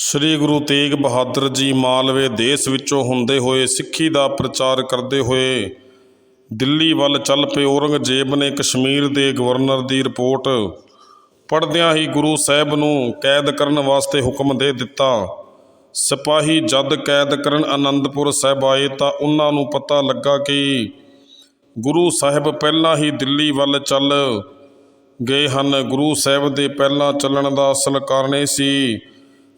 ਸ੍ਰੀ ਗੁਰੂ ਤੇਗ ਬਹਾਦਰ ਜੀ ਮਾਲਵੇ ਦੇਸ਼ ਵਿੱਚੋਂ ਹੁੰਦੇ ਹੋਏ ਸਿੱਖੀ ਦਾ ਪ੍ਰਚਾਰ ਕਰਦੇ ਹੋਏ ਦਿੱਲੀ ਵੱਲ ਚੱਲ ਪਏ ਔਰੰਗਜ਼ੇਬ ਨੇ ਕਸ਼ਮੀਰ ਦੇ ਗਵਰਨਰ ਦੀ ਰਿਪੋਰਟ। ਪੜ੍ਹਦਿਆਂ ਹੀ ਗੁਰੂ ਸਾਹਿਬ ਨੂੰ ਕੈਦ ਕਰਨ ਵਾਸਤੇ ਹੁਕਮ ਦੇ ਦਿੱਤਾ। ਸਿਪਾਹੀ ਜਦ ਕੈਦ ਕਰਨ ਆਨੰਦਪੁਰ ਸਾਹਿਬ ਆਏ ਤਾਂ ਉਹਨਾਂ ਨੂੰ ਪਤਾ ਲੱਗਾ ਕਿ ਗੁਰੂ ਸਾਹਿਬ ਪਹਿਲਾਂ ਹੀ ਦਿੱਲੀ ਵੱਲ ਚੱਲ ਗਏ ਹਨ। ਗੁਰੂ ਸਾਹਿਬ ਦੇ ਪਹਿਲਾਂ ਚੱਲਣ ਦਾ ਅਸਲ ਕਾਰਨ ਇਹ ਸੀ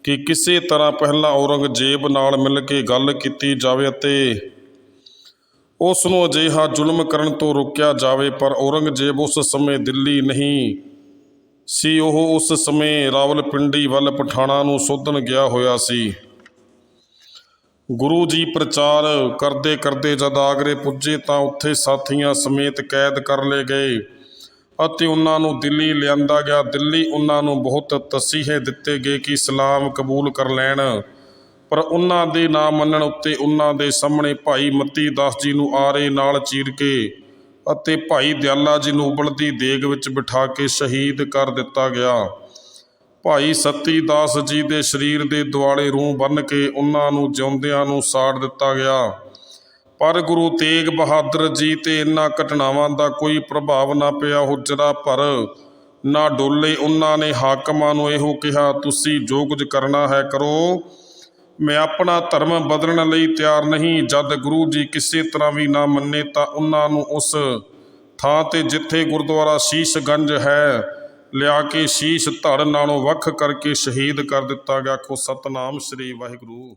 ਕਿ ਕਿਸੇ ਤਰ੍ਹਾਂ ਪਹਿਲਾਂ ਔਰੰਗਜ਼ੇਬ ਨਾਲ ਮਿਲ ਕੇ ਗੱਲ ਕੀਤੀ ਜਾਵੇ ਅਤੇ ਉਸ ਨੂੰ ਅਜਿਹਾ ਜ਼ੁਲਮ ਕਰਨ ਤੋਂ ਰੋਕਿਆ ਜਾਵੇ, ਪਰ ਔਰੰਗਜ਼ੇਬ ਉਸ ਸਮੇਂ ਦਿੱਲੀ ਨਹੀਂ ਸੀ। ਉਹ ਉਸ ਸਮੇਂ ਰਾਵਲਪਿੰਡੀ ਵੱਲ ਪਠਾਣਾ ਨੂੰ ਸੋਧਣ ਗਿਆ ਹੋਇਆ ਸੀ। ਗੁਰੂ ਜੀ ਪ੍ਰਚਾਰ ਕਰਦੇ ਕਰਦੇ ਜਦ ਆਗਰੇ ਪੁੱਜੇ ਤਾਂ ਉੱਥੇ ਸਾਥੀਆਂ ਸਮੇਤ ਕੈਦ ਕਰ ਲਏ ਗਏ। ਅਤੇ ਉਹਨਾਂ ਨੂੰ ਦਿੱਲੀ ਲਿਆਂਦਾ ਗਿਆ। ਦਿੱਲੀ ਉਹਨਾਂ ਨੂੰ ਬਹੁਤ ਤਸੀਹੇ ਦਿੱਤੇ ਗਏ ਕਿ ਇਸਲਾਮ ਕਬੂਲ ਕਰ ਲੈਣ। ਪਰ ਉਹਨਾਂ ਦੇ ਨਾ ਮੰਨਣ ਉੱਤੇ ਉਹਨਾਂ ਦੇ ਸਾਹਮਣੇ ਭਾਈ ਮਤੀ ਦਾਸ ਜੀ ਨੂੰ ਆਰੇ ਨਾਲ ਚੀਰ ਕੇ ਅਤੇ ਭਾਈ ਦਿਆਲਾ ਜੀ ਨੂੰ ਉਬਲਦੀ ਦੇਗ ਵਿੱਚ ਬਿਠਾ ਕੇ ਸ਼ਹੀਦ ਕਰ ਦਿੱਤਾ ਗਿਆ। ਭਾਈ ਸਤੀ ਦਾਸ ਜੀ ਦੇ ਸਰੀਰ ਦੇ ਦੁਆਲੇ ਰੂਹ ਬੰਨ੍ਹ ਕੇ ਉਹਨਾਂ ਨੂੰ ਜਿਉਂਦਿਆਂ ਨੂੰ ਸਾੜ ਦਿੱਤਾ ਗਿਆ। ਪਰ ਗੁਰੂ ਤੇਗ ਬਹਾਦਰ ਜੀ ਤੇ ਇਹਨਾਂ ਘਟਨਾਵਾਂ ਦਾ ਕੋਈ ਪ੍ਰਭਾਵ ਨਾ ਪਿਆ ਹੁਜਰਾ ਭਰ ਨਾ ਡੋਲੇ ਉਹਨਾਂ ਨੇ ਹਾਕਮਾਂ ਨੂੰ ਇਹੋ ਕਿਹਾ, ਤੁਸੀਂ ਜੋ ਕੁਝ ਕਰਨਾ ਹੈ, ਕਰੋ। ਮੈਂ ਆਪਣਾ ਧਰਮ ਬਦਲਣ ਲਈ ਤਿਆਰ ਨਹੀਂ। ਜਦ ਗੁਰੂ ਜੀ ਕਿਸੇ ਤਰ੍ਹਾਂ ਵੀ ਨਾ ਮੰਨੇ ਤਾਂ ਉਹਨਾਂ ਨੂੰ ਉਸ ਥਾਂ ਤੇ ਜਿੱਥੇ ਗੁਰਦੁਆਰਾ ਸ਼ੀਸ਼ਗੰਜ ਹੈ, ਲਿਆ ਕੇ ਸ਼ੀਸ਼ ਧੜ ਨਾਲੋਂ ਵੱਖ ਕਰਕੇ ਸ਼ਹੀਦ ਕਰ ਦਿੱਤਾ ਗਿਆ। ਖੋ ਸਤਨਾਮ ਸ੍ਰੀ ਵਾਹਿਗੁਰੂ।